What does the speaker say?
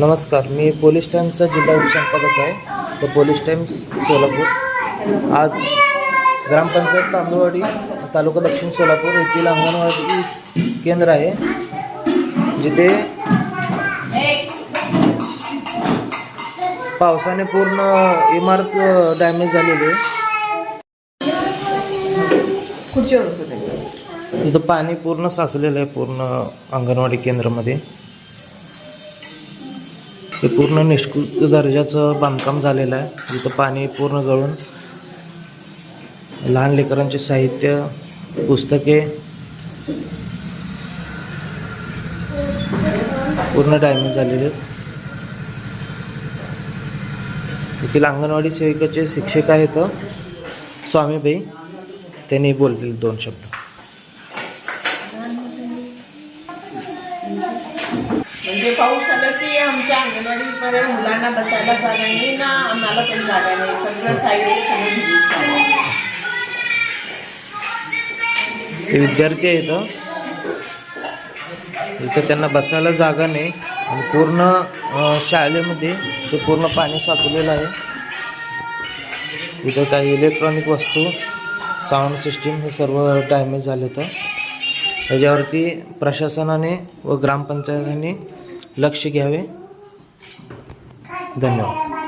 नमस्कार मी पोलीस टाईमचा जिल्हा उपसंपादक आहे. तर पोलीस टाईम्स सोलापूर. आज ग्रामपंचायत तांदूळवाडी तालुका दक्षिण सोलापूर येथील अंगणवाडी केंद्र आहे जिथे पावसाने पूर्ण इमारत डॅमेज झालेली आहे. खुर्चीवर इथं पाणी पूर्ण साचलेलं आहे पूर्ण अंगणवाडी केंद्रामध्ये. हे पूर्ण निष्कृत दर्जाचं बांधकाम झालेलं आहे. इथं पाणी पूर्ण गळून लहान लेकरांचे साहित्य पुस्तके पूर्ण डॅमेज झालेले आहेत. येथील अंगणवाडी सेविकाचे शिक्षक आहेत स्वामीबाई त्यांनी बोललेले दोन शब्द. म्हणजे पाऊस आला की आमच्या अंगणवाडीमध्ये मुलांना बसायला जागा नाही ना आम्हाला पण जागा नाही. सगळं साईड सगळं भिजून विद्यार्थी आहेत इथं त्यांना बसायला जागा नाही. आणि पूर्ण शाळेमध्ये ते पूर्ण पाणी साचलेलं आहे. इथं काही इलेक्ट्रॉनिक वस्तू साऊंड सिस्टीम हे सर्व डॅमेज झाले तर याच्यावरती प्रशासनाने व ग्रामपंचायतीने लक्ष घ्यावे. धन्यवाद.